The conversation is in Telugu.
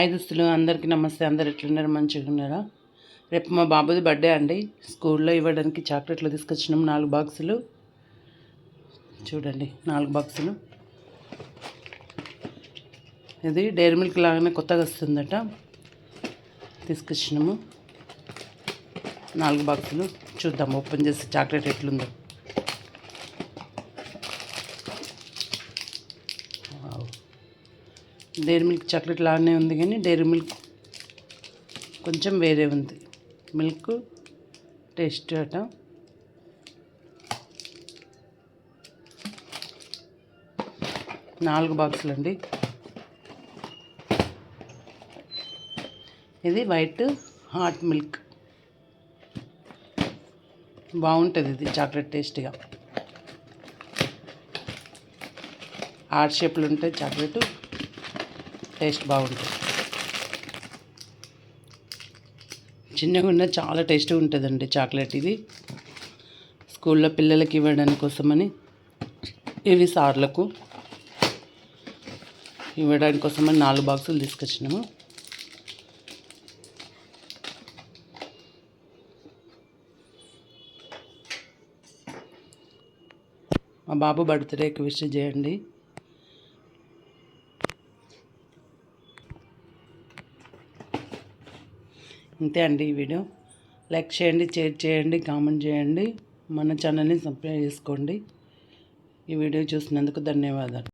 దుస్తులు అందరికీ నమస్తే. అందరు ఎట్లున్నారు? మంచిగా ఉన్నారా? రేపు మా బాబుది బర్త్డే అండి. స్కూల్లో ఇవ్వడానికి చాక్లెట్లు తీసుకొచ్చినాం నాలుగు బాక్సులు. చూడండి నాలుగు బాక్సులు. ఇది డైరీ మిల్క్ లాగానే కొత్తగా వస్తుందట. తీసుకొచ్చినాము. నాలుగు బాక్సులు. చూద్దాం ఓపెన్ చేసి చాక్లెట్ ఎట్లుందో. డైరీ మిల్క్ చాక్లెట్ లాగానే ఉంది కానీ డైరీ మిల్క్ కొంచెం వేరే ఉంది. మిల్క్ టేస్ట్ అట. నాలుగు బాక్సులు అండి ఇది వైట్ హాట్ మిల్క్. బాగుంటుంది ఇది చాక్లెట్ టేస్ట్గా. హార్ట్ షేప్లు ఉంటాయి చాక్లెట్ టేస్ట్ బాగుంటుంది. చిన్నగా ఉన్న చాలా టేస్ట్గా ఉంటుందండి చాక్లెట్ ఇది. స్కూల్లో పిల్లలకి ఇవ్వడానికి కోసమని ఇవి సార్లకు ఇవ్వడానికి కోసమని నాలుగు బాక్సులు తీసుకొచ్చినాము. మా బాబు బర్త్డేకి విష్ చేయండి. అంతే అండి ఈ వీడియో. లైక్ చేయండి షేర్ చేయండి కామెంట్ చేయండి. మన ఛానల్ని సబ్స్క్రైబ్ చేసుకోండి. ఈ వీడియో చూసినందుకు ధన్యవాదాలు.